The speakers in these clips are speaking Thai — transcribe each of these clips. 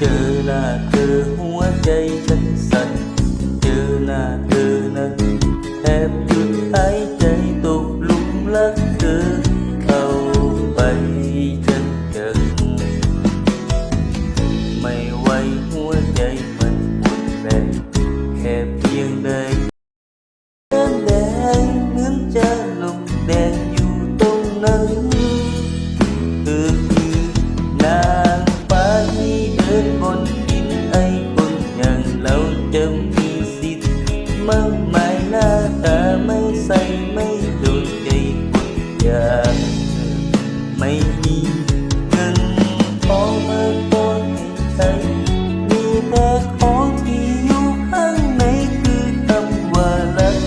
chữ là từ หัวใจฉันสั่นชื่อน่าคือนั้นแทบหยุดหายใจตกหลุมรักเธอเข้าไปฉันจังไม่ว่า ไม่มีเงินพอมาต้กนให้ใช้มีแต่ของที่อยู่ข้างในคือคำว่าลัก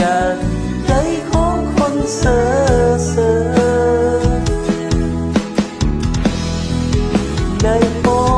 จากใจของคนเสอเสอในปอ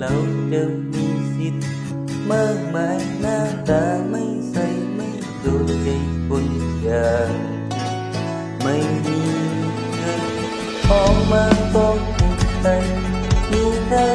เราจะมีสิทธิ์มากมายหน้าตาไม่ใส่ไม่โดนใจคนอย่างไม่มีใครออกมาต้องใจมีแต่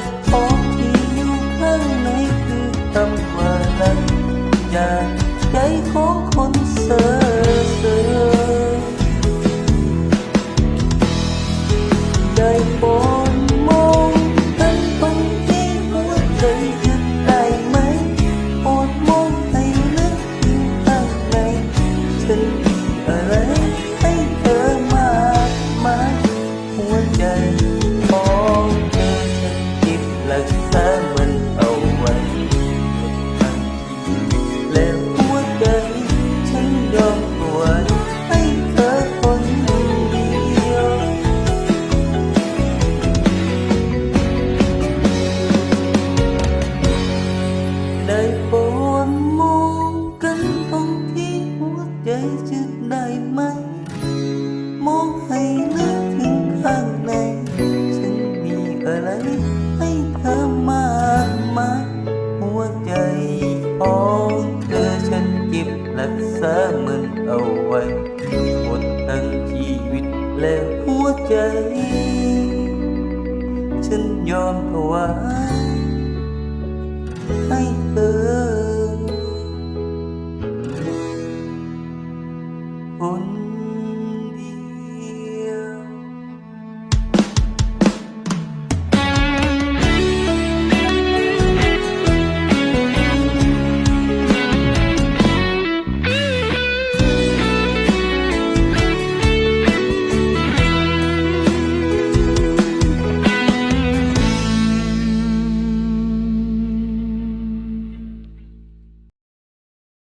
ให้เธอมากมายหัวใจของเธอฉันเก็บรักษามันเอาไว้หมดทั้งชีวิตและหัวใจ ฉันยอมถวาย